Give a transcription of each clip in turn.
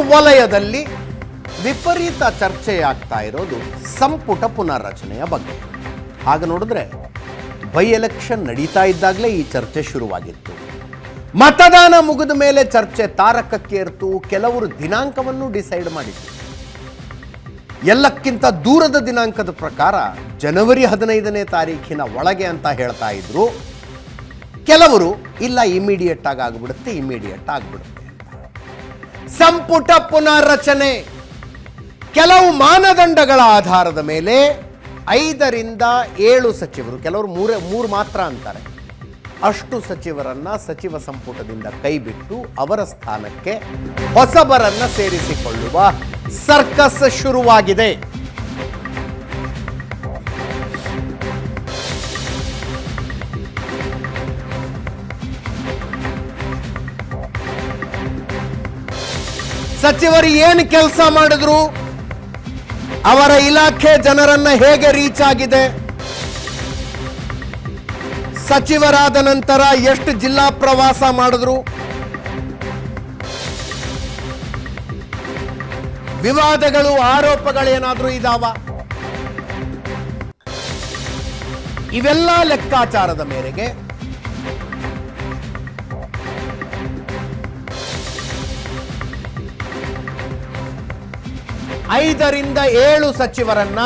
ವಲಯದಲ್ಲಿ ವಿಪರೀತ ಚರ್ಚೆಯಾಗ್ತಾ ಇರೋದು ಸಂಪುಟ ಪುನರ್ರಚನೆಯ ಬಗ್ಗೆ. ಹಾಗೆ ನೋಡಿದ್ರೆ ಬೈ ಎಲೆಕ್ಷನ್ ನಡೀತಾ ಇದ್ದಾಗಲೇ ಈ ಚರ್ಚೆ ಶುರುವಾಗಿತ್ತು. ಮತದಾನ ಮುಗಿದ ಮೇಲೆ ಚರ್ಚೆ ತಾರಕಕ್ಕೇರ್ತು ಕೆಲವರು ದಿನಾಂಕವನ್ನು ಡಿಸೈಡ್ ಮಾಡಿತ್ತು ಎಲ್ಲಕ್ಕಿಂತ ದೂರದ ದಿನಾಂಕದ ಪ್ರಕಾರ ಜನವರಿ ಹದಿನೈದನೇ ತಾರೀಖಿನ ಒಳಗೆ ಅಂತ ಹೇಳ್ತಾ ಇದ್ರು. ಕೆಲವರು ಇಲ್ಲ ಇಮಿಡಿಯೇಟ್ ಆಗಿ ಆಗ್ಬಿಡುತ್ತೆ ಇಮಿಡಿಯೇಟ್ ಆಗ್ಬಿಡುತ್ತೆ. ಸಂಪುಟ ಪುನರ್ರಚನೆ. ಕೆಲವು ಮಾನದಂಡಗಳ ಆಧಾರದ ಮೇಲೆ ಐದರಿಂದ ಏಳು ಸಚಿವರು, ಕೆಲವರು ಮೂರೇ, ಮೂರು ಮಾತ್ರ ಅಂತಾರೆ. ಅಷ್ಟು ಸಚಿವರನ್ನ ಸಚಿವ ಸಂಪುಟದಿಂದ ಕೈಬಿಟ್ಟು ಅವರ ಸ್ಥಾನಕ್ಕೆ ಹೊಸಬರನ್ನ ಸೇರಿಸಿಕೊಳ್ಳುವ ಸರ್ಕಸ್ ಶುರುವಾಗಿದೆ. ಸಚಿವರು ಏನು ಕೆಲಸ ಮಾಡಿದ್ರು? ಅವರ ಇಲಾಖೆ ಜನರನ್ನ ಹೇಗೆ ರೀಚ್ ಆಗಿದೆ? ಸಚಿವರಾದ ನಂತರ ಎಷ್ಟು ಜಿಲ್ಲಾ ಪ್ರವಾಸ ಮಾಡಿದ್ರು? ವಿವಾದಗಳು, ಆರೋಪಗಳೇನಾದರೂ ಇದಾವ? ಇವೆಲ್ಲ ಲೆಕ್ಕಾಚಾರದ ಮೇರೆಗೆ ಐದರಿಂದ ಏಳು ಸಚಿವರನ್ನ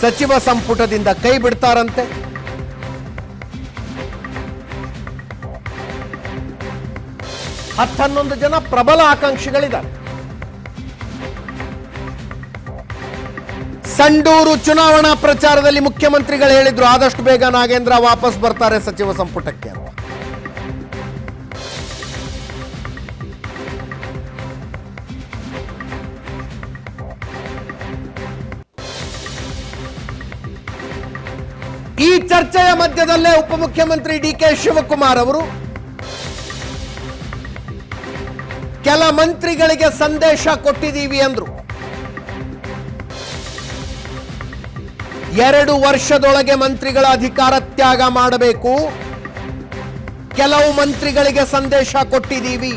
ಸಚಿವ ಸಂಪುಟದಿಂದ ಕೈ ಬಿಡ್ತಾರಂತೆ. ಹತ್ತನ್ನೊಂದು ಜನ ಪ್ರಬಲ ಆಕಾಂಕ್ಷಿಗಳಿದ್ದಾರೆ. ಸಂಡೂರು ಚುನಾವಣಾ ಪ್ರಚಾರದಲ್ಲಿ ಮುಖ್ಯಮಂತ್ರಿಗಳು ಹೇಳಿದ್ರು ಆದಷ್ಟು ಬೇಗ ನಾಗೇಂದ್ರ ವಾಪಸ್ ಬರ್ತಾರೆ ಸಚಿವ ಸಂಪುಟಕ್ಕೆ ಮಧ್ಯದಲ್ಲೇ ಉಪಮುಖ್ಯಮಂತ್ರಿ ಡಿ ಕೆ ಶಿವಕುಮಾರ್ ಅವರು ಕೆಲ ಮಂತ್ರಿಗಳಿಗೆ ಸಂದೇಶ ಕೊಟ್ಟಿದ್ದೀವಿ ಅಂದ್ರು. ಎರಡು ವರ್ಷದೊಳಗೆ ಮಂತ್ರಿಗಳ ಅಧಿಕಾರ ತ್ಯಾಗ ಮಾಡಬೇಕು. ಕೆಲವು ಮಂತ್ರಿಗಳಿಗೆ ಸಂದೇಶ ಕೊಟ್ಟಿದ್ದೀವಿ.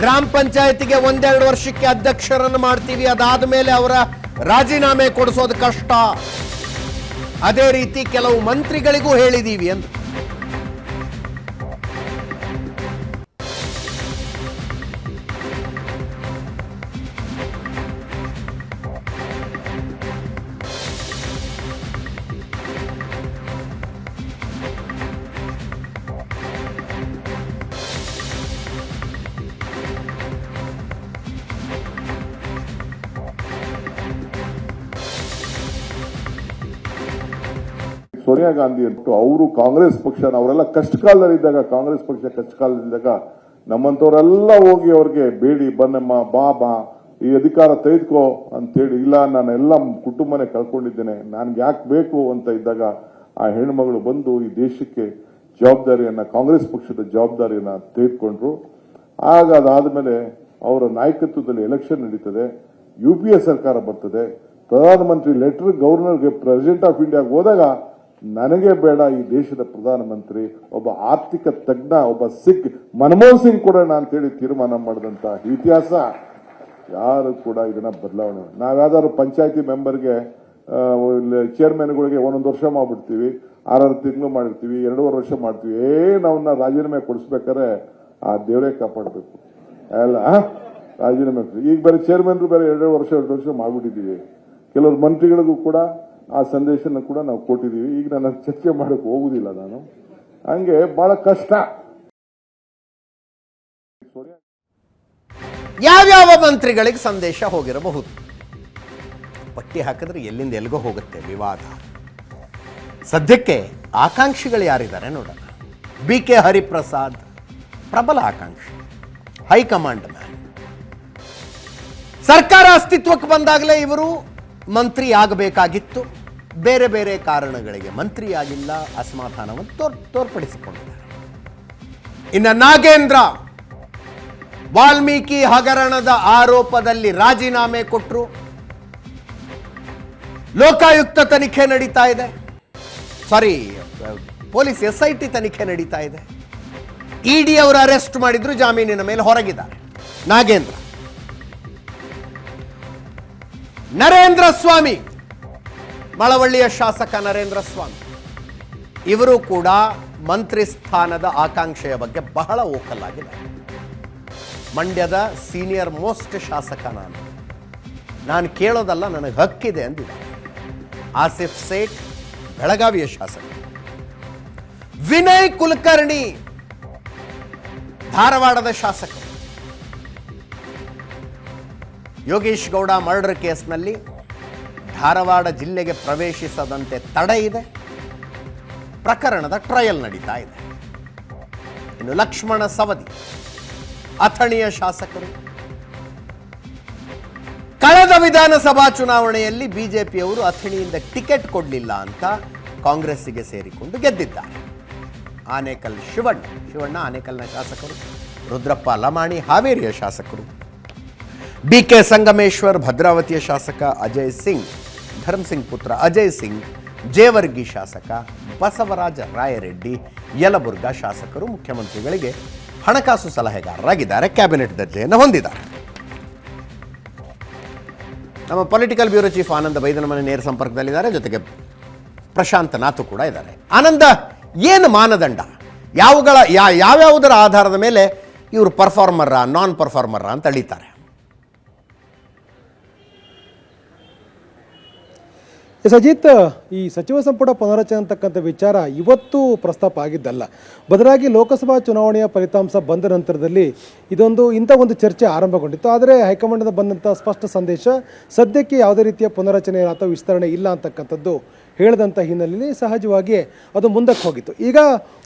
ಗ್ರಾಮ ಪಂಚಾಯತಿಗೆ ಒಂದೆರಡು ವರ್ಷಕ್ಕೆ ಅಧ್ಯಕ್ಷರನ್ನು ಮಾಡ್ತೀವಿ. ಅದಾದ ಮೇಲೆ ಅವರ ರಾಜೀನಾಮೆ ಕೊಡಿಸೋದು ಕಷ್ಟ. ಅದೇ ರೀತಿ ಕೆಲವು ಮಂತ್ರಿಗಳಿಗೂ ಹೇಳಿದ್ದೀವಿ ಅಂತ ಸೋನಿಯಾ ಗಾಂಧಿ ಅಂಟು ಅವರು ಕಾಂಗ್ರೆಸ್ ಪಕ್ಷ ಅವರೆಲ್ಲ ಕಷ್ಟ ಕಾಲದಲ್ಲಿದ್ದಾಗ ಕಾಂಗ್ರೆಸ್ ಪಕ್ಷ ಕಷ್ಟ ಕಾಲದಲ್ಲಿದ್ದಾಗ ನಮ್ಮಂತವರೆಲ್ಲ ಹೋಗಿ ಅವ್ರಿಗೆ ಬೇಡಿ, ಬನ್ನಮ್ಮ, ಬಾ ಬಾ, ಈ ಅಧಿಕಾರ ತೆಗೆದುಕೋ ಅಂತೇಳಿ ಇಲ್ಲ, ನಾನು ಎಲ್ಲ ಕುಟುಂಬನೇ ಕಳ್ಕೊಂಡಿದ್ದೇನೆ, ನನ್ಗೆ ಯಾಕೆ ಬೇಕು ಅಂತ ಇದ್ದಾಗ ಆ ಹೆಣ್ಮಗಳು ಬಂದು ಈ ದೇಶಕ್ಕೆ ಜವಾಬ್ದಾರಿಯನ್ನ, ಕಾಂಗ್ರೆಸ್ ಪಕ್ಷದ ಜವಾಬ್ದಾರಿಯನ್ನ ತೆಗೆದುಕೊಂಡ್ರು. ಆಗ ಅದಾದ ಮೇಲೆ ಅವರ ನಾಯಕತ್ವದಲ್ಲಿ ಎಲೆಕ್ಷನ್ ನಡೀತದೆ ಯು ಪಿ ಎ ಸರ್ಕಾರ ಬರ್ತದೆ, ಪ್ರಧಾನಮಂತ್ರಿ ಲೆಟರ್ ಗವರ್ನರ್ಗೆ ಪ್ರೆಸಿಡೆಂಟ್ ಆಫ್ ಇಂಡಿಯಾಗೆ ಹೋದಾಗ ನನಗೆ ಬೇಡ ಈ ದೇಶದ ಪ್ರಧಾನಮಂತ್ರಿ, ಒಬ್ಬ ಆರ್ಥಿಕ ತಜ್ಞ, ಒಬ್ಬ ಸಿಖ್ ಮನಮೋಹನ್ ಸಿಂಗ್ ಕೊಡೋಣ ಅಂತೇಳಿ ತೀರ್ಮಾನ ಮಾಡಿದಂತ ಇತಿಹಾಸ ಯಾರು ಕೂಡ ಇದನ್ನ ಬದಲಾವಣೆ ನಾವ್ಯಾವ್ದಾದ್ರು ಪಂಚಾಯತಿ ಮೆಂಬರ್ಗೆ ಚೇರ್ಮನ್ಗಳಿಗೆ ಒಂದೊಂದು ವರ್ಷ ಮಾಡ್ಬಿಡ್ತೀವಿ, ಆರಾರು ತಿಂಗಳು ಮಾಡಿರ್ತೀವಿ, ಎರಡೂವರೆ ವರ್ಷ ಮಾಡ್ತೀವಿ ಏ ಅವನ್ನ ರಾಜೀನಾಮೆ ಕೊಡಿಸ್ಬೇಕಾದ್ರೆ ಆ ದೇವರೇ ಕಾಪಾಡಬೇಕು ಅಲ್ಲ? ರಾಜೀನಾಮೆ ಈಗ ಬೇರೆ ಚೇರ್ಮನ್ರು ಬೇರೆ ಎರಡು ವರ್ಷ ಎರಡು ವರ್ಷ ಮಾಡ್ಬಿಟ್ಟಿದ್ದೀವಿ ಕೆಲವರು ಮಂತ್ರಿಗಳಿಗೂ ಕೂಡ ಆ ಸಂದೇಶನ ಕೂಡ ನಾವು ಕೊಟ್ಟಿದ್ದೀವಿ. ಈಗ ನಾನು ಚರ್ಚೆ ಮಾಡಕ್ಕೆ ಹೋಗುದಿಲ್ಲ ನಾನು. ಹಂಗೆ ಬಹಳ ಕಷ್ಟ. ಯಾವ್ಯಾವ ಮಂತ್ರಿಗಳಿಗೆ ಸಂದೇಶ ಹೋಗಿರಬಹುದು? ಪಟ್ಟಿ ಹಾಕಿದ್ರೆ ಎಲ್ಲಿಂದ ಎಲ್ಲಿಗೋ ಹೋಗುತ್ತೆ ವಿವಾದ. ಸದ್ಯಕ್ಕೆ ಆಕಾಂಕ್ಷಿಗಳು ಯಾರಿದ್ದಾರೆ ನೋಡೋಣ. ಬಿ ಕೆ ಹರಿಪ್ರಸಾದ್, ಪ್ರಬಲ ಆಕಾಂಕ್ಷಿ, ಹೈಕಮಾಂಡ್ ಮ್ಯಾನ್. ಸರ್ಕಾರ ಅಸ್ತಿತ್ವಕ್ಕೆ ಬಂದಾಗಲೇ ಇವರು ಮಂತ್ರಿ ಆಗಬೇಕಾಗಿತ್ತು ಬೇರೆ ಬೇರೆ ಕಾರಣಗಳಿಗೆ ಮಂತ್ರಿಯಾಗಿಲ್ಲ. ಅಸಮಾಧಾನವನ್ನು ತೋರ್, ತೋರ್ಪಡಿಸಿಕೊಂಡಿದ್ದಾರೆ. ಇನ್ನು ನಾಗೇಂದ್ರ ವಾಲ್ಮೀಕಿ ಹಗರಣದ ಆರೋಪದಲ್ಲಿ ರಾಜೀನಾಮೆ ಕೊಟ್ಟರು ಲೋಕಾಯುಕ್ತ ತನಿಖೆ ನಡೀತಾ ಇದೆ. Sorry, police S I T ತನಿಖೆ ನಡೀತಾ ಇದೆ. ಇಡಿ ಅವರು ಅರೆಸ್ಟ್ ಮಾಡಿದ್ರು, ಜಾಮೀನಿನ ಮೇಲೆ ಹೊರಗಿದ್ದಾರೆ. ನಾಗೇಂದ್ರ. ನರೇಂದ್ರ ಸ್ವಾಮಿ, ಮಳವಳ್ಳಿಯ ಶಾಸಕ ನರೇಂದ್ರ ಸ್ವಾಮಿ, ಇವರು ಕೂಡ ಮಂತ್ರಿ ಸ್ಥಾನದ ಆಕಾಂಕ್ಷೆಯ ಬಗ್ಗೆ ಬಹಳ ಓಕಲ್ಲಾಗಿದೆ ಮಂಡ್ಯದ ಸೀನಿಯರ್ ಮೋಸ್ಟ್ ಶಾಸಕ ನಾನು. ನಾನು ಕೇಳೋದಲ್ಲ, ನನಗೆ ಹಕ್ಕಿದೆ ಅಂದಿದೆ ಆಸಿಫ್ ಸೇಠ್, ಬೆಳಗಾವಿಯ ಶಾಸಕ. ವಿನಯ್ ಕುಲಕರ್ಣಿ, ಧಾರವಾಡದ ಶಾಸಕ. ಯೋಗೇಶ್ ಗೌಡ ಮರ್ಡರ್ ಕೇಸ್ನಲ್ಲಿ ಧಾರವಾಡ ಜಿಲ್ಲೆಗೆ ಪ್ರವೇಶಿಸದಂತೆ ತಡೆ ಇದೆ. ಪ್ರಕರಣದ ಟ್ರಯಲ್ ನಡೀತಾ ಇದೆ. ಇನ್ನು ಲಕ್ಷ್ಮಣ ಸವದಿ, ಅಥಣಿಯ ಶಾಸಕರು. ಕಳೆದ ವಿಧಾನಸಭಾ ಚುನಾವಣೆಯಲ್ಲಿ ಬಿಜೆಪಿಯವರು ಅಥಣಿಯಿಂದ ಟಿಕೆಟ್ ಕೊಡಲಿಲ್ಲ ಅಂತ ಕಾಂಗ್ರೆಸ್ಸಿಗೆ ಸೇರಿಕೊಂಡು ಗೆದ್ದಿದ್ದಾರೆ. ಆನೇಕಲ್ ಶಿವಣ್ಣ ಶಿವಣ್ಣ ಆನೇಕಲ್ನ ಶಾಸಕರು. ರುದ್ರಪ್ಪ ಲಮಾಣಿ ಹಾವೇರಿಯ ಶಾಸಕರು. ಬಿ ಕೆ ಸಂಗಮೇಶ್ವರ್, ಭದ್ರಾವತಿಯ ಶಾಸಕ ಅಜಯ್ ಸಿಂಗ್ ಧರ್ಮ್ ಸಿಂಗ್ ಪುತ್ರ ಅಜಯ್ ಸಿಂಗ್, ಜೇವರ್ಗಿ ಶಾಸಕ ಬಸವರಾಜ ರಾಯರೆಡ್ಡಿ, ಯಲಬುರ್ಗಾ ಶಾಸಕರು, ಮುಖ್ಯಮಂತ್ರಿಗಳಿಗೆ ಹಣಕಾಸು ಸಲಹೆಗಾರರಾಗಿದ್ದಾರೆ. ಕ್ಯಾಬಿನೆಟ್ ದರ್ಜೆಯನ್ನು ಹೊಂದಿದ್ದಾರೆ. ನಮ್ಮ political bureau chief Ananda Baidanamane ನೇರ ಸಂಪರ್ಕದಲ್ಲಿದ್ದಾರೆ. ಜೊತೆಗೆ ಪ್ರಶಾಂತ್ ನಾಥು ಕೂಡ ಇದ್ದಾರೆ. ಆನಂದ, ಏನು ಮಾನದಂಡ? ಯಾವುಗಳ ಯಾವ್ಯಾವುದರ ಆಧಾರದ ಮೇಲೆ ಇವರು ಪರ್ಫಾರ್ಮರ್ರಾ ನಾನ್ ಪರ್ಫಾರ್ಮರ್ರಾ ಅಂತ ಅಳಿತಾರೆ? ಎಸ್ ಅಜಿತ್ ಈ ಸಚಿವ ಸಂಪುಟ ಪುನರಚನೆ ಅಂತಕ್ಕಂಥ ವಿಚಾರ ಇವತ್ತು ಪ್ರಸ್ತಾಪ ಆಗಿದ್ದಲ್ಲ. ಬದಲಾಗಿ ಲೋಕಸಭಾ ಚುನಾವಣೆಯ ಫಲಿತಾಂಶ ಬಂದ ನಂತರದಲ್ಲಿ ಇದೊಂದು, ಇಂಥ ಒಂದು ಚರ್ಚೆ ಆರಂಭಗೊಂಡಿತ್ತು. ಆದರೆ ಹೈಕಮಾಂಡ್ನ ಬಂದಂಥ ಸ್ಪಷ್ಟ ಸಂದೇಶ, ಸದ್ಯಕ್ಕೆ ಯಾವುದೇ ರೀತಿಯ ಪುನರಚನೆ ಅಥವಾ ವಿಸ್ತರಣೆ ಇಲ್ಲ ಅಂತಕ್ಕಂಥದ್ದು ಹೇಳಿದಂಥ ಹಿನ್ನೆಲೆಯಲ್ಲಿ ಸಹಜವಾಗಿ ಅದು ಮುಂದಕ್ಕೆ ಹೋಗಿತ್ತು. ಈಗ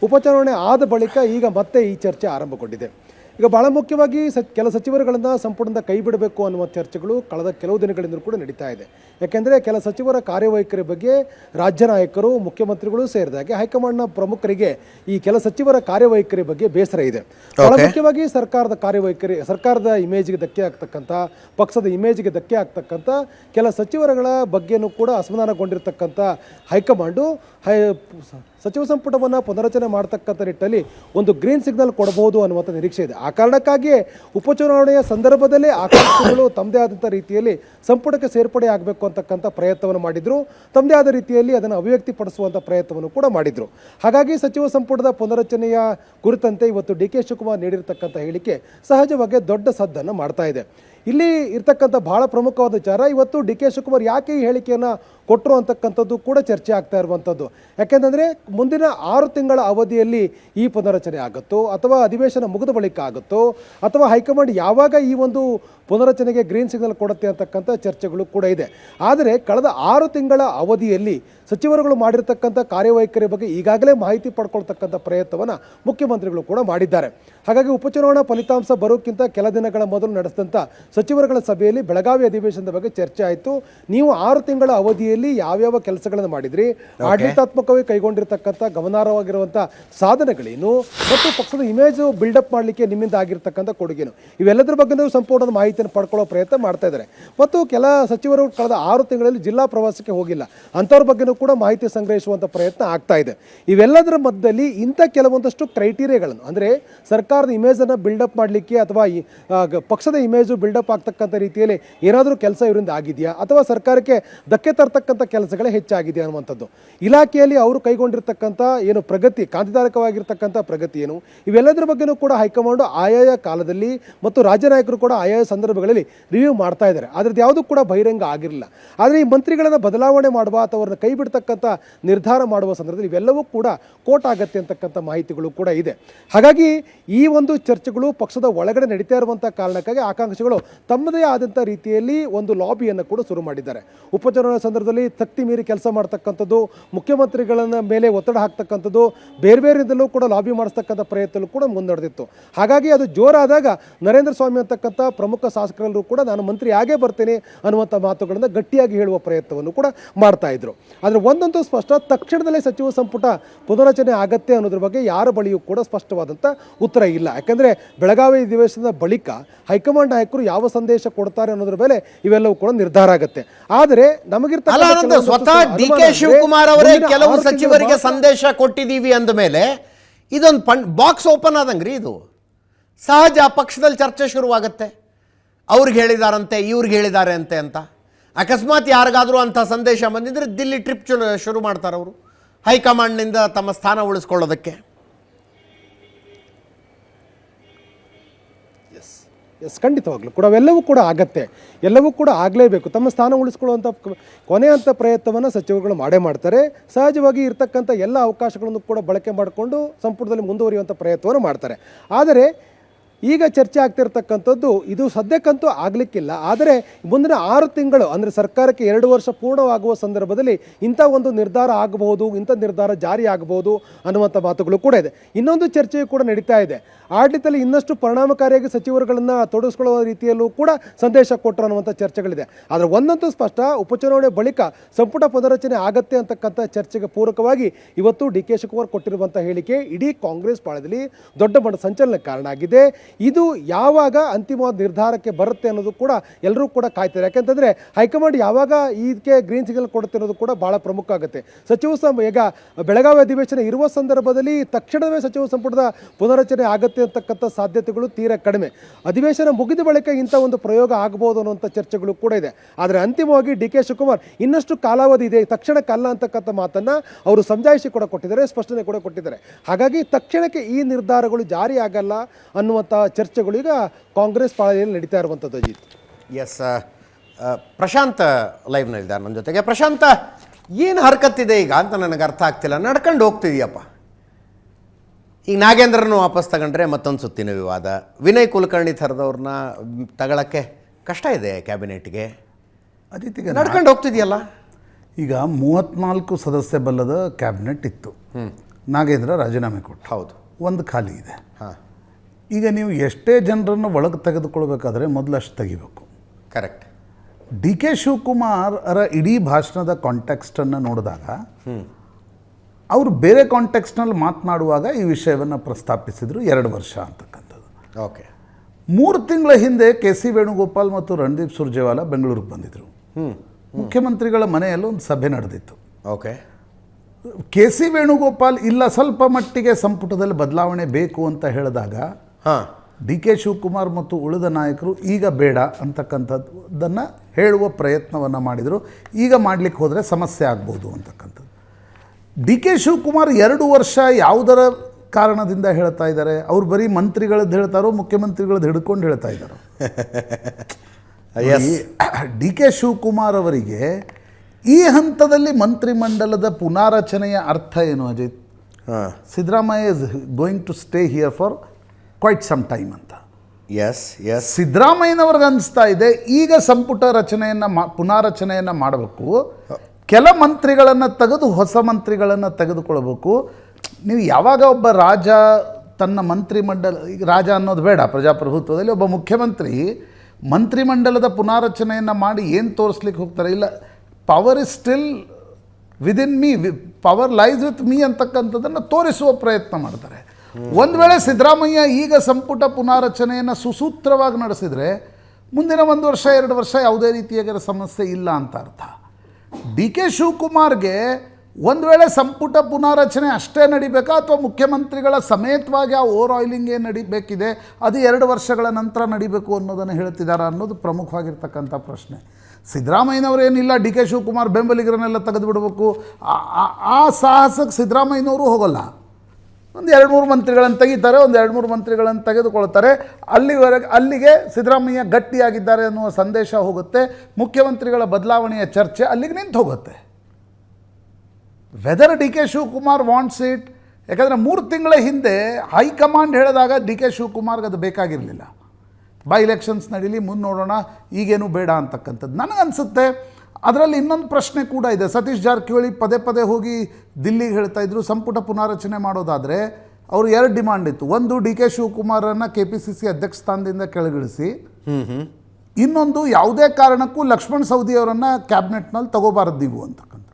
ಉಪಚುನಾವಣೆ ಆದ ಬಳಿಕ ಈಗ ಮತ್ತೆ ಈ ಚರ್ಚೆ ಆರಂಭಗೊಂಡಿದೆ. ಈಗ ಬಹಳ ಮುಖ್ಯವಾಗಿ ಸ ಕೆಲ ಸಚಿವರುಗಳನ್ನು ಸಂಪುಟದಿಂದ ಕೈ ಬಿಡಬೇಕು ಅನ್ನುವ ಚರ್ಚೆಗಳು ಕಳೆದ ಕೆಲವು ದಿನಗಳಿಂದಲೂ ಕೂಡ ನಡೀತಾ ಇದೆ. ಯಾಕೆಂದರೆ ಕೆಲ ಸಚಿವರ ಕಾರ್ಯವೈಖರಿ ಬಗ್ಗೆ ರಾಜ್ಯ ನಾಯಕರು ಮುಖ್ಯಮಂತ್ರಿಗಳು ಸೇರಿದಾಗೆ ಹೈಕಮಾಂಡ್ನ ಪ್ರಮುಖರಿಗೆ ಈ ಕೆಲ ಸಚಿವರ ಕಾರ್ಯವೈಖರಿ ಬಗ್ಗೆ ಬೇಸರ ಇದೆ. ಬಹಳ ಮುಖ್ಯವಾಗಿ ಸರ್ಕಾರದ ಕಾರ್ಯವೈಖರಿ ಸರ್ಕಾರದ ಇಮೇಜ್ಗೆ ಧಕ್ಕೆ ಆಗ್ತಕ್ಕಂಥ ಪಕ್ಷದ ಇಮೇಜ್ಗೆ ಧಕ್ಕೆ ಆಗ್ತಕ್ಕಂಥ ಕೆಲ ಸಚಿವರುಗಳ ಬಗ್ಗೆನೂ ಕೂಡ ಅಸಮಾಧಾನಗೊಂಡಿರ್ತಕ್ಕಂಥ ಹೈಕಮಾಂಡು ಹೈ ಸಚಿವ ಸಂಪುಟವನ್ನು ಪುನರಚನೆ ಮಾಡ್ತಕ್ಕಂಥ ನಿಟ್ಟಲ್ಲಿ ಒಂದು ಗ್ರೀನ್ ಸಿಗ್ನಲ್ ಕೊಡಬಹುದು ಅನ್ನುವಂಥ ನಿರೀಕ್ಷೆ ಇದೆ. ಆ ಕಾರಣಕ್ಕಾಗಿಯೇ ಉಪಚುನಾವಣೆಯ ಸಂದರ್ಭದಲ್ಲೇ ಆಕಾಂಕ್ಷಿಗಳು ತಮ್ಮದೇ ಆದಂಥ ರೀತಿಯಲ್ಲಿ ಸಂಪುಟಕ್ಕೆ ಸೇರ್ಪಡೆ ಆಗಬೇಕು ಅಂತಕ್ಕಂಥ ಪ್ರಯತ್ನವನ್ನು ಮಾಡಿದ್ರು. ತಮ್ಮದೇ ಆದ ರೀತಿಯಲ್ಲಿ ಅದನ್ನು ಅಭಿವ್ಯಕ್ತಿಪಡಿಸುವಂಥ ಪ್ರಯತ್ನವನ್ನು ಕೂಡ ಮಾಡಿದ್ರು. ಹಾಗಾಗಿ ಸಚಿವ ಸಂಪುಟದ ಪುನರಚನೆಯ ಕುರಿತಂತೆ ಇವತ್ತು ಡಿ ಕೆ ಶಿವಕುಮಾರ್ ನೀಡಿರ್ತಕ್ಕಂಥ ಹೇಳಿಕೆ ಸಹಜವಾಗಿ ದೊಡ್ಡ ಸದ್ದನ್ನು ಮಾಡ್ತಾ ಇದೆ. ಇಲ್ಲಿ ಇರ್ತಕ್ಕಂಥ ಬಹಳ ಪ್ರಮುಖವಾದ ವಿಚಾರ. ಇವತ್ತು ಡಿ ಕೆ ಶಿವಕುಮಾರ್ ಯಾಕೆ ಈ ಹೇಳಿಕೆಯನ್ನು ಕೊಟ್ಟರು ಅಂತಕ್ಕಂಥದ್ದು ಕೂಡ ಚರ್ಚೆ ಆಗ್ತಾ ಇರುವಂಥದ್ದು. ಯಾಕೆಂತಂದರೆ ಮುಂದಿನ ಆರು ತಿಂಗಳ ಅವಧಿಯಲ್ಲಿ ಈ ಪುನರಚನೆ ಆಗುತ್ತೋ ಅಥವಾ ಅಧಿವೇಶನ ಮುಗಿದ ಬಳಿಕ ಆಗುತ್ತೋ ಅಥವಾ ಹೈಕಮಾಂಡ್ ಯಾವಾಗ ಈ ಒಂದು ಪುನರಚನೆಗೆ ಗ್ರೀನ್ ಸಿಗ್ನಲ್ ಕೊಡುತ್ತೆ ಅಂತಕ್ಕಂಥ ಚರ್ಚೆಗಳು ಕೂಡ ಇದೆ. ಆದರೆ ಕಳೆದ ಆರು ತಿಂಗಳ ಅವಧಿಯಲ್ಲಿ ಸಚಿವರುಗಳು ಮಾಡಿರ್ತಕ್ಕಂಥ ಕಾರ್ಯವೈಖರಿ ಬಗ್ಗೆ ಈಗಾಗಲೇ ಮಾಹಿತಿ ಪಡ್ಕೊಳ್ತಕ್ಕಂಥ ಪ್ರಯತ್ನವನ್ನು ಮುಖ್ಯಮಂತ್ರಿಗಳು ಕೂಡ ಮಾಡಿದ್ದಾರೆ. ಹಾಗಾಗಿ ಉಪಚುನಾವಣಾ ಫಲಿತಾಂಶ ಬರೋಕ್ಕಿಂತ ಕೆಲ ದಿನಗಳ ಮೊದಲು ನಡೆಸಿದಂಥ ಸಚಿವರುಗಳ ಸಭೆಯಲ್ಲಿ ಬೆಳಗಾವಿ ಅಧಿವೇಶನದ ಬಗ್ಗೆ ಚರ್ಚೆ ಆಯಿತು. ನೀವು ಆರು ತಿಂಗಳ ಅವಧಿಯಲ್ಲಿ ಯಾವ್ಯಾವ ಕೆಲಸಗಳನ್ನು ಮಾಡಿದ್ರಿ? ಆಡಳಿತಾತ್ಮಕವಾಗಿ ಕೈಗೊಂಡಿರ್ತಕ್ಕಂಥ ಗಮನಾರ್ಹವಾಗಿರುವಂಥ ಸಾಧನೆಗಳೇನು? ಮತ್ತು ಪಕ್ಷದ ಇಮೇಜ್ ಬಿಲ್ಡಪ್ ಮಾಡಲಿಕ್ಕೆ ನಿಮ್ಮಿಂದ ಆಗಿರ್ತಕ್ಕಂಥ ಕೊಡುಗೆನು? ಇವೆಲ್ಲದರ ಬಗ್ಗೆ ಸಂಪೂರ್ಣ ಮಾಹಿತಿಯನ್ನು ಪಡ್ಕೊಳ್ಳೋ ಪ್ರಯತ್ನ ಮಾಡ್ತಾ ಇದ್ದಾರೆ. ಮತ್ತು ಕೆಲ ಸಚಿವರು ಕಳೆದ ಆರು ತಿಂಗಳಲ್ಲಿ ಜಿಲ್ಲಾ ಪ್ರವಾಸಕ್ಕೆ ಹೋಗಿಲ್ಲ. ಅಂಥವ್ರ ಬಗ್ಗೆನೂ ಕೂಡ ಮಾಹಿತಿ ಸಂಗ್ರಹಿಸುವಂಥ ಪ್ರಯತ್ನ ಆಗ್ತಾ ಇದೆ. ಇವೆಲ್ಲದರ ಮಧ್ಯದಲ್ಲಿ ಇಂಥ ಕೆಲವೊಂದಷ್ಟು ಕ್ರೈಟೀರಿಯಾಗಳನ್ನು, ಅಂದರೆ ಸರ್ಕಾರದ ಇಮೇಜನ್ನು ಬಿಲ್ಡಪ್ ಮಾಡಲಿಕ್ಕೆ ಅಥವಾ ಈ ಪಕ್ಷದ ಇಮೇಜು ಬಿಲ್ಡಪ್ ಆಗ್ತಕ್ಕಂಥ ರೀತಿಯಲ್ಲಿ ಏನಾದರೂ ಕೆಲಸ ಇವರಿಂದ ಆಗಿದೆಯಾ? ಅಥವಾ ಸರ್ಕಾರಕ್ಕೆ ಧಕ್ಕೆ ತರ್ತಕ್ಕಂಥ ಕೆಲಸಗಳೇ ಹೆಚ್ಚಾಗಿದೆ ಅನ್ನುವಂಥದ್ದು. ಇಲಾಖೆಯಲ್ಲಿ ಅವರು ಕೈಗೊಂಡಿರ್ತಕ್ಕಂಥ ಏನು ಪ್ರಗತಿ ಕಾಂತಿದಾರಕವಾಗಿರ್ತಕ್ಕಂಥ ಪ್ರಗತಿ ಏನು? ಇವೆಲ್ಲದರ ಬಗ್ಗೆನೂ ಕೂಡ ಹೈಕಮಾಂಡ್ ಆಯಾಯ ಕಾಲದಲ್ಲಿ ಮತ್ತು ರಾಜ್ಯ ನಾಯಕರು ಕೂಡ ಆಯಾಯ ಸಂದರ್ಭಗಳಲ್ಲಿ ರಿವ್ಯೂ ಮಾಡ್ತಾ ಇದ್ದಾರೆ. ಅದ್ರದ್ದು ಯಾವುದೂ ಕೂಡ ಬಹಿರಂಗ ಆಗಿರಲಿಲ್ಲ. ಆದರೆ ಈ ಮಂತ್ರಿಗಳನ್ನು ಬದಲಾವಣೆ ಮಾಡುವ ಅಥವಾ ಅವ್ರನ್ನ ಕೈ ಬಿಡ್ತಕ್ಕಂಥ ನಿರ್ಧಾರ ಮಾಡುವ ಸಂದರ್ಭದಲ್ಲಿ ಇವೆಲ್ಲವೂ ಕೂಡ ಕೋಟ್ ಆಗತ್ತೆ ಅಂತಕ್ಕಂಥ ಮಾಹಿತಿಗಳು ಕೂಡ ಇದೆ. ಹಾಗಾಗಿ ಈ ಒಂದು ಚರ್ಚೆಗಳು ಪಕ್ಷದ ಒಳಗಡೆ ನಡೀತಾ ಇರುವಂಥ ಕಾರಣಕ್ಕಾಗಿ ಆಕಾಂಕ್ಷಿಗಳು ತಮ್ಮದೇ ಆದಂಥ ರೀತಿಯಲ್ಲಿ ಒಂದು ಲಾಬಿಯನ್ನು ಕೂಡ ಶುರು ಮಾಡಿದ್ದಾರೆ. ಉಪಚುನಾವಣೆ ಸಂದರ್ಭದಲ್ಲಿ ತಕ್ತಿ ಮೀರಿ ಕೆಲಸ ಮಾಡ್ತಕ್ಕಂಥದ್ದು, ಮುಖ್ಯಮಂತ್ರಿಗಳನ್ನ ಮೇಲೆ ಒತ್ತಡ ಹಾಕ್ತಕ್ಕಂಥದ್ದು, ಬೇರೆ ಬೇರೆದಲ್ಲೂ ಕೂಡ ಲಾಬಿ ಮಾಡಿಸ್ತಕ್ಕಂಥ ಪ್ರಯತ್ನ ಕೂಡ ಮುಂದುವರೆದಿತ್ತು. ಹಾಗಾಗಿ ಅದು ಜೋರಾದಾಗ ನರೇಂದ್ರ ಸ್ವಾಮಿ ಅಂತಕ್ಕಂಥ ಪ್ರಮುಖ ಶಾಸಕರೆಲ್ಲರೂ ಕೂಡ ನಾನು ಮಂತ್ರಿ ಆಗೇ ಬರ್ತೇನೆ ಅನ್ನುವಂಥ ಮಾತುಗಳನ್ನು ಗಟ್ಟಿಯಾಗಿ ಹೇಳುವ ಪ್ರಯತ್ನವನ್ನು ಕೂಡ ಮಾಡ್ತಾ ಇದ್ರು. ಆದರೆ ಒಂದಂತೂ ಸ್ಪಷ್ಟ ತಕ್ಷಣದಲ್ಲೇ ಸಚಿವ ಸಂಪುಟ ಪುನರಚನೆ ಆಗತ್ತೆ ಅನ್ನೋದ್ರ ಬಗ್ಗೆ ಯಾರ ಬಳಿಯೂ ಕೂಡ ಸ್ಪಷ್ಟವಾದಂಥ ಉತ್ತರ ಇಲ್ಲ. ಯಾಕೆಂದರೆ ಬೆಳಗಾವಿ ಅಧಿವೇಶನದ ಬಳಿಕ ಹೈಕಮಾಂಡ್ ನಾಯಕರು ಯಾವ ಸಂದೇಶ ಕೊಡ್ತಾರೆ ಅನ್ನೋದ್ರ ಮೇಲೆ ಇವೆಲ್ಲವೂ ಕೂಡ ನಿರ್ಧಾರ ಆಗುತ್ತೆ. ಆದರೆ ನಮಗಿರ್ತಕ್ಕಂಥ ಸ್ವತಃ ಡಿ ಕೆ ಶಿವಕುಮಾರ್ ಅವರೇ ಕೆಲವು ಸಚಿವರಿಗೆ ಸಂದೇಶ ಕೊಟ್ಟಿದ್ದೀವಿ ಅಂದ ಮೇಲೆ ಇದೊಂದು ಬಾಕ್ಸ್ ಓಪನ್ ಆದಂಗ್ರಿ ಇದು. ಸಹಜ ಪಕ್ಷದಲ್ಲಿ ಚರ್ಚೆ ಶುರುವಾಗುತ್ತೆ. ಅವ್ರಿಗೆ ಹೇಳಿದಾರಂತೆ, ಇವ್ರಿಗೆ ಹೇಳಿದ್ದಾರೆ ಅಂತೆ ಅಂತ. ಅಕಸ್ಮಾತ್ ಯಾರಿಗಾದರೂ ಅಂಥ ಸಂದೇಶ ಬಂದಿದ್ರೆ ದಿಲ್ಲಿ ಟ್ರಿಪ್ ಶುರು ಮಾಡ್ತಾರೆ ಅವರು. ಹೈಕಮಾಂಡ್ನಿಂದ ತಮ್ಮ ಸ್ಥಾನ ಉಳಿಸ್ಕೊಳ್ಳೋದಕ್ಕೆ. ಎಸ್ ಖಂಡಿತವಾಗ್ಲೂ ಕೂಡ ಅವೆಲ್ಲವೂ ಕೂಡ ಆಗತ್ತೆ. ಎಲ್ಲವೂ ಕೂಡ ಆಗಲೇಬೇಕು. ತಮ್ಮ ಸ್ಥಾನ ಉಳಿಸ್ಕೊಳ್ಳುವಂಥ ಕೊನೆ ಕೊನೆಯಂಥ ಪ್ರಯತ್ನವನ್ನು ಸಚಿವರುಗಳು ಮಾಡೇ ಮಾಡ್ತಾರೆ. ಸಹಜವಾಗಿ ಇರ್ತಕ್ಕಂಥ ಎಲ್ಲ ಅವಕಾಶಗಳನ್ನು ಕೂಡ ಬಳಕೆ ಮಾಡಿಕೊಂಡು ಸಂಪುಟದಲ್ಲಿ ಮುಂದುವರಿಯುವಂಥ ಪ್ರಯತ್ನವನ್ನು ಮಾಡ್ತಾರೆ. ಆದರೆ ಈಗ ಚರ್ಚೆ ಆಗ್ತಿರ್ತಕ್ಕಂಥದ್ದು ಇದು ಸದ್ಯಕ್ಕಂತೂ ಆಗಲಿಕ್ಕಿಲ್ಲ. ಆದರೆ ಮುಂದಿನ ಆರು ತಿಂಗಳು, ಅಂದರೆ ಸರ್ಕಾರಕ್ಕೆ ಎರಡು ವರ್ಷ ಪೂರ್ಣವಾಗುವ ಸಂದರ್ಭದಲ್ಲಿ ಇಂಥ ಒಂದು ನಿರ್ಧಾರ ಆಗಬಹುದು, ಇಂಥ ನಿರ್ಧಾರ ಜಾರಿ ಆಗಬಹುದು ಅನ್ನುವಂಥ ಮಾತುಗಳು ಕೂಡ ಇದೆ. ಇನ್ನೊಂದು ಚರ್ಚೆಯು ಕೂಡ ನಡೀತಾ ಇದೆ. ಆಡಳಿತದಲ್ಲಿ ಇನ್ನಷ್ಟು ಪರಿಣಾಮಕಾರಿಯಾಗಿ ಸಚಿವರುಗಳನ್ನು ತೊಡಗಿಸ್ಕೊಳ್ಳುವ ರೀತಿಯಲ್ಲೂ ಕೂಡ ಸಂದೇಶ ಕೊಟ್ಟರು ಅನ್ನುವಂಥ ಚರ್ಚೆಗಳಿದೆ. ಆದರೆ ಒಂದಂತೂ ಸ್ಪಷ್ಟ, ಉಪಚುನಾವಣೆ ಬಳಿಕ ಸಂಪುಟ ಪುನರಚನೆ ಆಗತ್ತೆ ಅಂತಕ್ಕಂಥ ಚರ್ಚೆಗೆ ಪೂರಕವಾಗಿ ಇವತ್ತು ಡಿ ಕೆ ಶಿವಕುಮಾರ್ ಕೊಟ್ಟಿರುವಂಥ ಹೇಳಿಕೆ ಇಡೀ ಕಾಂಗ್ರೆಸ್ ಪಾಳದಲ್ಲಿ ದೊಡ್ಡ ಮಟ್ಟ ಸಂಚಲನಕ್ಕೆ ಕಾರಣ ಆಗಿದೆ. ಇದು ಯಾವಾಗ ಅಂತಿಮವಾದ ನಿರ್ಧಾರಕ್ಕೆ ಬರುತ್ತೆ ಅನ್ನೋದು ಕೂಡ ಎಲ್ಲರೂ ಕೂಡ ಕಾಯ್ತಾರೆ. ಯಾಕೆಂತಂದರೆ ಹೈಕಮಾಂಡ್ ಯಾವಾಗ ಇದಕ್ಕೆ ಗ್ರೀನ್ ಸಿಗ್ನಲ್ ಕೊಡುತ್ತೆ ಅನ್ನೋದು ಕೂಡ ಭಾಳ ಪ್ರಮುಖ ಆಗುತ್ತೆ. ಸಚಿವ ಸಂ ಈಗ ಬೆಳಗಾವಿ ಅಧಿವೇಶನ ಇರುವ ಸಂದರ್ಭದಲ್ಲಿ ತಕ್ಷಣವೇ ಸಚಿವ ಸಂಪುಟದ ಪುನರಚನೆ ಆಗುತ್ತೆ ಅಂತಕ್ಕಂಥ ಸಾಧ್ಯತೆಗಳು ತೀರಾ ಕಡಿಮೆ. ಅಧಿವೇಶನ ಮುಗಿದ ಬಳಿಕ ಇಂಥ ಒಂದು ಪ್ರಯೋಗ ಆಗಬಹುದು ಅನ್ನುವಂಥ ಚರ್ಚೆಗಳು ಕೂಡ ಇದೆ. ಆದರೆ ಅಂತಿಮವಾಗಿ ಡಿ ಕೆ ಶಿವಕುಮಾರ್ ಇನ್ನಷ್ಟು ಕಾಲಾವಧಿ ಇದೆ ತಕ್ಷಣಕ್ಕಲ್ಲ ಅಂತಕ್ಕಂಥ ಮಾತನ್ನ ಅವರು ಸಮಜಾಯಿಷಿ ಕೂಡ ಕೊಟ್ಟಿದ್ದಾರೆ, ಸ್ಪಷ್ಟನೆ ಕೂಡ ಕೊಟ್ಟಿದ್ದಾರೆ. ಹಾಗಾಗಿ ತಕ್ಷಣಕ್ಕೆ ಈ ನಿರ್ಧಾರಗಳು ಜಾರಿ ಆಗಲ್ಲ ಅನ್ನುವಂಥ ಚರ್ಚೆಗಳು ಈಗ ಕಾಂಗ್ರೆಸ್ ಪಾಳೆಯಲ್ಲಿ ನಡೀತಾ ಇರುವಂಥದ್ದು ಅಜಿತ್. ಎಸ್ ಪ್ರಶಾಂತ್ ಲೈವ್ನಲ್ಲಿದ್ದಾರೆ ನನ್ನ ಜೊತೆಗೆ. ಪ್ರಶಾಂತ ಏನು ಹರಕತ್ತಿದೆ ಈಗ ಅಂತ ನನಗೆ ಅರ್ಥ ಆಗ್ತಿಲ್ಲ. ನಡ್ಕೊಂಡು ಹೋಗ್ತಿದೆಯಪ್ಪ. ಈಗ ನಾಗೇಂದ್ರನು ವಾಪಸ್ ತಗೊಂಡ್ರೆ ಮತ್ತೊಂದು ಸುತ್ತಿನ ವಿವಾದ. ವಿನಯ್ ಕುಲಕರ್ಣಿ ಥರದವ್ರನ್ನ ತಗೊಳಕ್ಕೆ ಕಷ್ಟ ಇದೆ ಕ್ಯಾಬಿನೆಟ್ಗೆ. ಅಜಿತ್ ಈಗ ನಡ್ಕೊಂಡು ಹೋಗ್ತಿದೆಯಲ್ಲ? ಈಗ ಮೂವತ್ನಾಲ್ಕು ಸದಸ್ಯ ಬಲ್ಲದ ಕ್ಯಾಬಿನೆಟ್ ಇತ್ತು. ನಾಗೇಂದ್ರ ರಾಜೀನಾಮೆ ಕೊಟ್ಟು ಹೌದು. ಒಂದು ಖಾಲಿ ಇದೆ. ಹಾಂ. ಈಗ ನೀವು ಎಷ್ಟೇ ಜನರನ್ನು ಒಳಗೆ ತೆಗೆದುಕೊಳ್ಬೇಕಾದ್ರೆ ಮೊದಲು ಅಷ್ಟು ತೆಗಿಬೇಕು. ಕರೆಕ್ಟ್ ಡಿ ಕೆ ಶಿವಕುಮಾರ್ ಅವರ ಇಡೀ ಭಾಷಣದ ಕಾಂಟೆಕ್ಸ್ಟನ್ನು ನೋಡಿದಾಗ ಅವರು ಬೇರೆ ಕಾಂಟೆಕ್ಸ್ಟ್ನಲ್ಲಿ ಮಾತನಾಡುವಾಗ ಈ ವಿಷಯವನ್ನು ಪ್ರಸ್ತಾಪಿಸಿದರು ಎರಡು ವರ್ಷ ಅಂತಕ್ಕಂಥದ್ದು. ಓಕೆ ಮೂರು ತಿಂಗಳ ಹಿಂದೆ ಕೆ ಸಿ ವೇಣುಗೋಪಾಲ್ ಮತ್ತು ರಣದೀಪ್ ಸುರ್ಜೇವಾಲಾ ಬೆಂಗಳೂರಿಗೆ ಬಂದಿದ್ದರು ಮುಖ್ಯಮಂತ್ರಿಗಳ ಮನೆಯಲ್ಲಿ ಒಂದು ಸಭೆ ನಡೆದಿತ್ತು. ಓಕೆ ಕೆ ಸಿ ವೇಣುಗೋಪಾಲ್ ಇಲ್ಲ ಸ್ವಲ್ಪ ಮಟ್ಟಿಗೆ ಸಂಪುಟದಲ್ಲಿ ಬದಲಾವಣೆ ಬೇಕು ಅಂತ ಹೇಳಿದಾಗ ಹಾಂ ಡಿ ಕೆ ಶಿವಕುಮಾರ್ ಮತ್ತು ಉಳಿದ ನಾಯಕರು ಈಗ ಬೇಡ ಅಂತಕ್ಕಂಥದ್ದನ್ನು ಹೇಳುವ ಪ್ರಯತ್ನವನ್ನು ಮಾಡಿದರು. ಈಗ ಮಾಡಲಿಕ್ಕೆ ಹೋದರೆ ಸಮಸ್ಯೆ ಆಗ್ಬೋದು ಅಂತಕ್ಕಂಥದ್ದು. ಡಿ ಕೆ ಶಿವಕುಮಾರ್ ಎರಡು ವರ್ಷ ಯಾವುದರ ಕಾರಣದಿಂದ ಹೇಳ್ತಾ ಇದ್ದಾರೆ? ಅವ್ರು ಬರೀ ಮಂತ್ರಿಗಳದ್ದು ಹೇಳ್ತಾರೋ ಮುಖ್ಯಮಂತ್ರಿಗಳದ್ದು ಹಿಡ್ಕೊಂಡು ಹೇಳ್ತಾ ಇದ್ದಾರೋ? ಡಿ ಕೆ ಶಿವಕುಮಾರ್ ಅವರಿಗೆ ಈ ಹಂತದಲ್ಲಿ ಮಂತ್ರಿಮಂಡಲದ ಪುನಾರಚನೆಯ ಅರ್ಥ ಏನು ಅಜಿತ್? ಹಾಂ. Siddaramaiah is going to stay here for quite some time ಅಂತ. ಎಸ್ ಎಸ್ ಸಿದ್ದರಾಮಯ್ಯನವ್ರಿಗೆ ಅನಿಸ್ತಾ ಇದೆ ಈಗ ಸಂಪುಟ ರಚನೆಯನ್ನು ಮಾ ಪುನಾರಚನೆಯನ್ನು ಮಾಡಬೇಕು. ಕೆಲ ಮಂತ್ರಿಗಳನ್ನು ತೆಗೆದು ಹೊಸ ಮಂತ್ರಿಗಳನ್ನು ತೆಗೆದುಕೊಳ್ಬೇಕು. ನೀವು ಯಾವಾಗ ಒಬ್ಬ ರಾಜ ತನ್ನ ಮಂತ್ರಿಮಂಡಲ ಈಗ ರಾಜ ಅನ್ನೋದು ಬೇಡ ಪ್ರಜಾಪ್ರಭುತ್ವದಲ್ಲಿ ಒಬ್ಬ ಮುಖ್ಯಮಂತ್ರಿ ಮಂತ್ರಿಮಂಡಲದ ಪುನಾರಚನೆಯನ್ನು ಮಾಡಿ ಏನು ತೋರಿಸ್ಲಿಕ್ಕೆ ಹೋಗ್ತಾರೆ? ಇಲ್ಲ power is still within me power lies with me ಅಂತಕ್ಕಂಥದ್ದನ್ನು ತೋರಿಸುವ ಪ್ರಯತ್ನ ಮಾಡ್ತಾರೆ. ಒಂದು ವೇಳೆ ಸಿದ್ದರಾಮಯ್ಯ ಈಗ ಸಂಪುಟ ಪುನಾರಚನೆಯನ್ನು ಸುಸೂತ್ರವಾಗಿ ನಡೆಸಿದರೆ ಮುಂದಿನ ಒಂದು ವರ್ಷ, ಎರಡು ವರ್ಷ ಯಾವುದೇ ರೀತಿಯಾಗಿರೋ ಸಮಸ್ಯೆ ಇಲ್ಲ ಅಂತ ಅರ್ಥ. ಡಿ ಕೆ ಶಿವಕುಮಾರ್ಗೆ ಒಂದು ವೇಳೆ ಸಂಪುಟ ಪುನಾರಚನೆ ಅಷ್ಟೇ ನಡಿಬೇಕಾ ಅಥವಾ ಮುಖ್ಯಮಂತ್ರಿಗಳ ಸಮೇತವಾಗಿ ಆ ಓವರ್ ಆಯಿಲಿಂಗ್ ಏನು ನಡಿಬೇಕಿದೆ, ಅದು ಎರಡು ವರ್ಷಗಳ ನಂತರ ನಡಿಬೇಕು ಅನ್ನೋದನ್ನು ಹೇಳ್ತಿದ್ದಾರೆ ಅನ್ನೋದು ಪ್ರಮುಖವಾಗಿರ್ತಕ್ಕಂಥ ಪ್ರಶ್ನೆ. ಸಿದ್ದರಾಮಯ್ಯನವರು ಏನಿಲ್ಲ, ಡಿ ಕೆ ಶಿವಕುಮಾರ್ ಬೆಂಬಲಿಗರನ್ನೆಲ್ಲ ತೆಗೆದುಬಿಡಬೇಕು. ಆ ಸಾಹಸಕ್ಕೆ ಸಿದ್ದರಾಮಯ್ಯನವರು ಹೋಗಲ್ಲ. ಒಂದು ಎರಡು ಮೂರು ಮಂತ್ರಿಗಳನ್ನು ತೆಗಿತಾರೆ, ಒಂದು ಎರಡು ಮೂರು ಮಂತ್ರಿಗಳನ್ನು ತೆಗೆದುಕೊಳ್ತಾರೆ. ಅಲ್ಲಿವರೆಗೆ ಅಲ್ಲಿಗೆ ಸಿದ್ದರಾಮಯ್ಯ ಗಟ್ಟಿಯಾಗಿದ್ದಾರೆ ಅನ್ನುವ ಸಂದೇಶ ಹೋಗುತ್ತೆ. ಮುಖ್ಯಮಂತ್ರಿಗಳ ಬದಲಾವಣೆಯ ಚರ್ಚೆ ಅಲ್ಲಿಗೆ ನಿಂತು ಹೋಗುತ್ತೆ. Whether D K Shivakumar wants it ಯಾಕಂದರೆ ಮೂರು ತಿಂಗಳ ಹಿಂದೆ ಹೈಕಮಾಂಡ್ ಹೇಳಿದಾಗ ಡಿ ಕೆ ಶಿವಕುಮಾರ್ಗೆ ಅದು ಬೇಕಾಗಿರಲಿಲ್ಲ. ಬೈ ಎಲೆಕ್ಷನ್ಸ್ ನಡೀಲಿ ಮುಂದೆ ನೋಡೋಣ, ಈಗೇನು ಬೇಡ ಅಂತಕ್ಕಂಥದ್ದು. ನನಗನ್ಸುತ್ತೆ ಅದರಲ್ಲಿ ಇನ್ನೊಂದು ಪ್ರಶ್ನೆ ಕೂಡ ಇದೆ. ಸತೀಶ್ ಜಾರಕಿಹೊಳಿ ಪದೇ ಪದೇ ಹೋಗಿ ದಿಲ್ಲಿಗೆ ಹೇಳ್ತಾ ಇದ್ರು ಸಂಪುಟ ಪುನಾರಚನೆ ಮಾಡೋದಾದರೆ ಅವರು ಎರಡು ಡಿಮಾಂಡ್ ಇತ್ತು. ಒಂದು ಡಿ ಕೆ ಶಿವಕುಮಾರನ್ನು ಕೆ ಪಿ ಸಿ ಸಿ ಅಧ್ಯಕ್ಷ ಸ್ಥಾನದಿಂದ ಕೆಳಗಿಳಿಸಿ. ಇನ್ನೊಂದು ಯಾವುದೇ ಕಾರಣಕ್ಕೂ ಲಕ್ಷ್ಮಣ್ ಸವದಿ ಅವರನ್ನು ಕ್ಯಾಬಿನೆಟ್ನಲ್ಲಿ ತಗೋಬಾರದು ನೀವು ಅಂತಕ್ಕಂಥ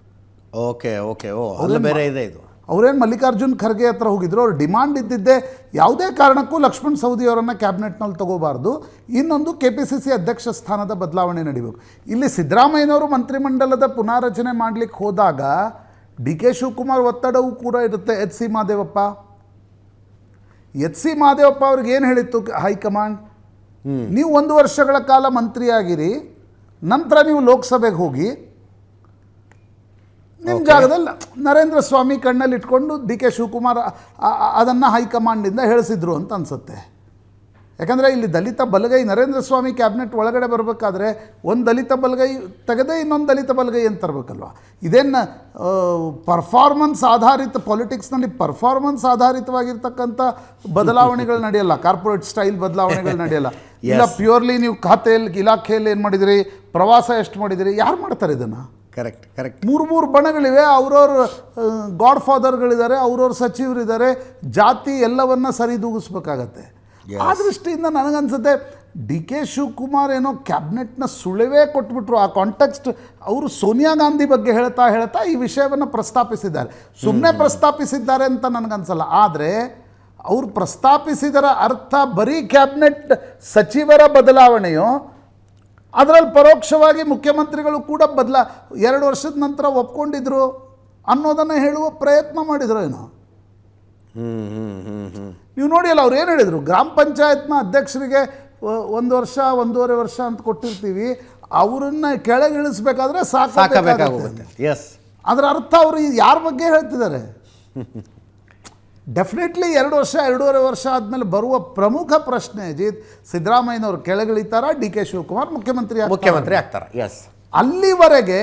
ಓಕೆ ಓಕೆ. ಓ ಅಲ್ಲ ಬೇರೆ ಇದೆ ಇದು. ಅವರೇನು ಮಲ್ಲಿಕಾರ್ಜುನ್ ಖರ್ಗೆ ಹತ್ರ ಹೋಗಿದ್ರು ಅವ್ರು ಡಿಮಾಂಡ್ ಇದ್ದಿದ್ದೆ ಯಾವುದೇ ಕಾರಣಕ್ಕೂ ಲಕ್ಷ್ಮಣ್ ಸವದಿ ಅವರನ್ನು ಕ್ಯಾಬಿನೆಟ್ನಲ್ಲಿ ತಗೋಬಾರ್ದು. ಇನ್ನೊಂದು ಕೆ ಪಿ ಸಿ ಸಿ ಅಧ್ಯಕ್ಷ ಸ್ಥಾನದ ಬದಲಾವಣೆ ನಡಿಬೇಕು. ಇಲ್ಲಿ ಸಿದ್ದರಾಮಯ್ಯನವರು ಮಂತ್ರಿಮಂಡಲದ ಪುನಾರಚನೆ ಮಾಡಲಿಕ್ಕೆ ಹೋದಾಗ ಡಿ ಕೆ ಶಿವಕುಮಾರ್ ಒತ್ತಡವೂ ಕೂಡ ಇರುತ್ತೆ H C Madevappa. H C Mahadevappa ಅವ್ರಿಗೆ ಏನು ಹೇಳಿತ್ತು ಹೈಕಮಾಂಡ್? ನೀವು ಒಂದು ವರ್ಷಗಳ ಕಾಲ ಮಂತ್ರಿಯಾಗಿರಿ ನಂತರ ನೀವು ಲೋಕಸಭೆಗೆ ಹೋಗಿ ನಿಮ್ಮ ಜಾಗದಲ್ಲಿ ನರೇಂದ್ರ ಸ್ವಾಮಿ ಕಣ್ಣಲ್ಲಿ ಇಟ್ಕೊಂಡು ಡಿ ಕೆ ಶಿವಕುಮಾರ್ ಅದನ್ನು ಹೈಕಮಾಂಡಿಂದ ಹೇಳಿಸಿದ್ರು ಅಂತ ಅನಿಸುತ್ತೆ. ಯಾಕಂದರೆ ಇಲ್ಲಿ ದಲಿತ ಬಲಗೈ ನರೇಂದ್ರ ಸ್ವಾಮಿ ಕ್ಯಾಬಿನೆಟ್ ಒಳಗಡೆ ಬರಬೇಕಾದ್ರೆ ಒಂದು ದಲಿತ ಬಲಗೈ ತೆಗೆದೇ ಇನ್ನೊಂದು ದಲಿತ ಬಲಗೈ ಅಂತ ತರಬೇಕಲ್ವ? ಇದೇನು ಪರ್ಫಾರ್ಮೆನ್ಸ್ ಆಧಾರಿತ ಪಾಲಿಟಿಕ್ಸ್ನಲ್ಲಿ ಪರ್ಫಾರ್ಮೆನ್ಸ್ ಆಧಾರಿತವಾಗಿರ್ತಕ್ಕಂಥ ಬದಲಾವಣೆಗಳು ನಡೆಯಲ್ಲ ಕಾರ್ಪೊರೇಟ್ ಸ್ಟೈಲ್ ಬದಲಾವಣೆಗಳು ನಡೆಯಲ್ಲ. ಇಲ್ಲ ಪ್ಯೂರ್ಲಿ ನೀವು ಖಾತೆಯಲ್ಲಿ ಇಲಾಖೆಯಲ್ಲಿ ಏನು ಮಾಡಿದಿರಿ? ಪ್ರವಾಸ ಎಷ್ಟು ಮಾಡಿದಿರಿ? ಯಾರು ಮಾಡ್ತಾರೆ ಇದನ್ನು? ಕರೆಕ್ಟ್ ಕರೆಕ್ಟ್ ಮೂರು ಮೂರು ಬಣಗಳಿವೆ. ಅವ್ರವ್ರ ಗಾಡ್ ಫಾದರ್ಗಳಿದ್ದಾರೆ ಅವ್ರವ್ರ ಸಚಿವರಿದ್ದಾರೆ. ಜಾತಿ ಎಲ್ಲವನ್ನ ಸರಿದೂಗಿಸ್ಬೇಕಾಗತ್ತೆ ಆ ದೃಷ್ಟಿಯಿಂದ ನನಗನ್ಸುತ್ತೆ ಡಿ ಕೆ ಶಿವಕುಮಾರ್ ಏನೋ ಕ್ಯಾಬಿನೆಟ್ನ ಸುಳಿವೇ ಕೊಟ್ಬಿಟ್ರು. ಆ ಕಾಂಟೆಕ್ಸ್ಟ್ ಅವರು ಸೋನಿಯಾ ಗಾಂಧಿ ಬಗ್ಗೆ ಹೇಳ್ತಾ ಹೇಳ್ತಾ ಈ ವಿಷಯವನ್ನು ಪ್ರಸ್ತಾಪಿಸಿದ್ದಾರೆ. ಸುಮ್ಮನೆ ಪ್ರಸ್ತಾಪಿಸಿದ್ದಾರೆ ಅಂತ ನನಗನ್ಸಲ್ಲ. ಆದರೆ ಅವರು ಪ್ರಸ್ತಾಪಿಸಿದರ ಅರ್ಥ ಬರೀ ಕ್ಯಾಬಿನೆಟ್ ಸಚಿವರ ಬದಲಾವಣೆಯೋ ಅದರಲ್ಲಿ ಪರೋಕ್ಷವಾಗಿ ಮುಖ್ಯಮಂತ್ರಿಗಳು ಕೂಡ ಬದಲ ಎರಡು ವರ್ಷದ ನಂತರ ಒಪ್ಕೊಂಡಿದ್ರು ಅನ್ನೋದನ್ನು ಹೇಳುವ ಪ್ರಯತ್ನ ಮಾಡಿದ್ರು ಏನು. ನೀವು ನೋಡಿ ಅಲ್ಲ ಅವ್ರು ಏನು ಹೇಳಿದರು? ಗ್ರಾಮ ಪಂಚಾಯತ್ನ ಅಧ್ಯಕ್ಷರಿಗೆ ಒಂದು ವರ್ಷ ಒಂದೂವರೆ ವರ್ಷ ಅಂತ ಕೊಟ್ಟಿರ್ತೀವಿ ಅವರನ್ನ ಕೆಳಗಿಳಿಸ್ಬೇಕಾದ್ರೆ ಇಳಿಸ್ಬೇಕಾದ್ರೆ ಸಾಕಬೇಕಾಗುತ್ತೆ ಎಸ್ ಅದರ ಅರ್ಥ ಅವರು ಯಾರ ಬಗ್ಗೆ ಹೇಳ್ತಿದ್ದಾರೆ? ಡೆಫಿನೆಟ್ಲಿ ಎರಡು ವರ್ಷ ಎರಡೂವರೆ ವರ್ಷ ಆದಮೇಲೆ ಬರುವ ಪ್ರಮುಖ ಪ್ರಶ್ನೆ ಅಜಿತ್ ಸಿದ್ದರಾಮಯ್ಯನವರು ಕೆಳಗಿಳಿತಾರ ಡಿ ಕೆ ಶಿವಕುಮಾರ್ ಮುಖ್ಯಮಂತ್ರಿ? ಮುಖ್ಯಮಂತ್ರಿ ಆಗ್ತಾರೆ? ಎಸ್ ಅಲ್ಲಿವರೆಗೆ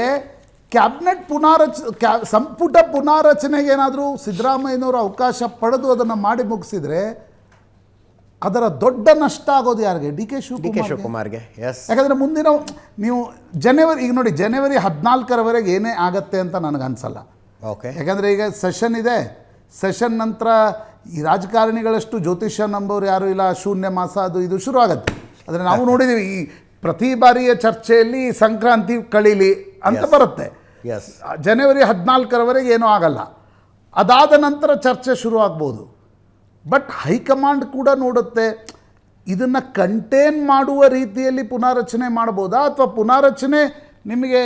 ಕ್ಯಾಬಿನೆಟ್ ಪುನಾರಚ ಕ್ಯಾ ಸಂಪುಟ ಪುನಾರಚನೆಗೆ ಏನಾದರೂ ಸಿದ್ದರಾಮಯ್ಯನವರು ಅವಕಾಶ ಪಡೆದು ಅದನ್ನು ಮಾಡಿ ಮುಗಿಸಿದರೆ ಅದರ ದೊಡ್ಡ ನಷ್ಟ ಆಗೋದು ಯಾರಿಗೆ? D K D K Shivakumar ಶಿವಕುಮಾರ್ಗೆ S ಯಾಕಂದರೆ ಮುಂದಿನ ನೀವು ಜನವರಿ ಈಗ ನೋಡಿ ಜನವರಿ ಹದಿನಾಲ್ಕರವರೆಗೆ ಏನೇ ಆಗತ್ತೆ ಅಂತ ನನಗೆ ಅನ್ಸಲ್ಲ ಓಕೆ ಯಾಕಂದರೆ ಈಗ ಸೆಷನ್ ಇದೆ. ಸೆಷನ್ ನಂತರ ಈ ರಾಜಕಾರಣಿಗಳಷ್ಟು ಜ್ಯೋತಿಷ್ಯ ನಂಬೋರು ಯಾರು ಇಲ್ಲ ಶೂನ್ಯ ಮಾಸ ಅದು ಇದು ಶುರು ಆಗುತ್ತೆ ಆದರೆ ನಾವು ನೋಡಿದ್ದೀವಿ ಈ ಪ್ರತಿ ಬಾರಿಯ ಚರ್ಚೆಯಲ್ಲಿ ಸಂಕ್ರಾಂತಿ ಕಳೀಲಿ ಅಂತ ಬರುತ್ತೆ. ಜನವರಿ ಹದಿನಾಲ್ಕರವರೆಗೆ ಏನೂ ಆಗಲ್ಲ. ಅದಾದ ನಂತರ ಚರ್ಚೆ ಶುರು ಆಗ್ಬೋದು. ಬಟ್ ಹೈಕಮಾಂಡ್ ಕೂಡ ನೋಡುತ್ತೆ ಇದನ್ನು ಕಂಟೇನ್ ಮಾಡುವ ರೀತಿಯಲ್ಲಿ ಪುನಾರಚನೆ ಮಾಡ್ಬೋದಾ ಅಥವಾ ಪುನಾರಚನೆ ನಿಮಗೆ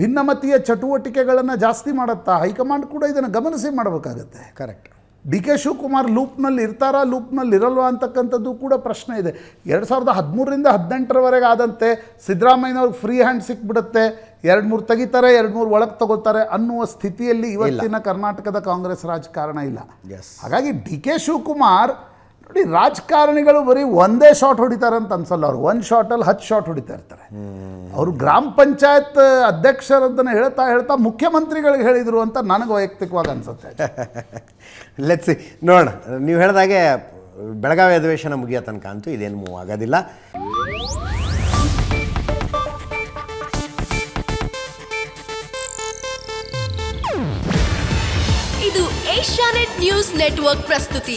ಭಿನ್ನಮತೀಯ ಚಟುವಟಿಕೆಗಳನ್ನು ಜಾಸ್ತಿ ಮಾಡುತ್ತಾ ಹೈಕಮಾಂಡ್ ಕೂಡ ಇದನ್ನು ಗಮನಿಸಿ ಮಾಡಬೇಕಾಗತ್ತೆ. ಕರೆಕ್ಟ್ ಡಿ ಕೆ ಶಿವಕುಮಾರ್ ಲೂಪ್ನಲ್ಲಿ ಇರ್ತಾರಾ ಲೂಪ್ನಲ್ಲಿ ಇರಲ್ವಾ ಅಂತಕ್ಕಂಥದ್ದು ಕೂಡ ಪ್ರಶ್ನೆ ಇದೆ. ಎರಡು ಸಾವಿರದ ಹದಿಮೂರರಿಂದ ಹದಿನೆಂಟರವರೆಗೆ ಆದಂತೆ ಸಿದ್ದರಾಮಯ್ಯನವ್ರಿಗೆ ಫ್ರೀ ಹ್ಯಾಂಡ್ ಸಿಕ್ಬಿಡುತ್ತೆ. ಎರಡು ಮೂರು ತೆಗಿತಾರೆ ಎರಡು ಮೂರು ಒಳಗೆ ತಗೋತಾರೆ ಅನ್ನುವ ಸ್ಥಿತಿಯಲ್ಲಿ ಇವತ್ತಿನ ಕರ್ನಾಟಕದ ಕಾಂಗ್ರೆಸ್ ರಾಜಕಾರಣ ಇಲ್ಲ. ಹಾಗಾಗಿ ಡಿ ಕೆ ಶಿವಕುಮಾರ್ ನೋಡಿ ರಾಜಕಾರಣಿಗಳು ಬರೀ ಒಂದೇ ಶಾಟ್ ಹೊಡಿತಾರೆ ಅಂತ ಅನ್ಸಲ್ಲ ಅವ್ರು. ಒಂದು ಶಾಟಲ್ಲಿ ಹತ್ತು ಶಾಟ್ ಹೊಡಿತಾ ಇರ್ತಾರೆ. ಅವರು ಗ್ರಾಮ ಪಂಚಾಯತ್ ಅಧ್ಯಕ್ಷರದ್ದನ್ನು ಹೇಳ್ತಾ ಹೇಳ್ತಾ ಮುಖ್ಯಮಂತ್ರಿಗಳಿಗೆ ಹೇಳಿದರು ಅಂತ ನನಗೆ ವೈಯಕ್ತಿಕವಾಗಿ ಅನ್ಸುತ್ತೆ. ಲೆಟ್ಸಿ ನೋಡೋಣ. ನೀವು ಹೇಳಿದಾಗೆ ಬೆಳಗಾವಿ ಅಧಿವೇಶನ ಮುಗಿಯೋ ತನಕ ಅಂತೂ ಇದೇನು ಮೂವ್ ಆಗೋದಿಲ್ಲ. ಇದು ಏಷ್ಯಾನೆಟ್ ನ್ಯೂಸ್ ನೆಟ್ವರ್ಕ್ ಪ್ರಸ್ತುತಿ.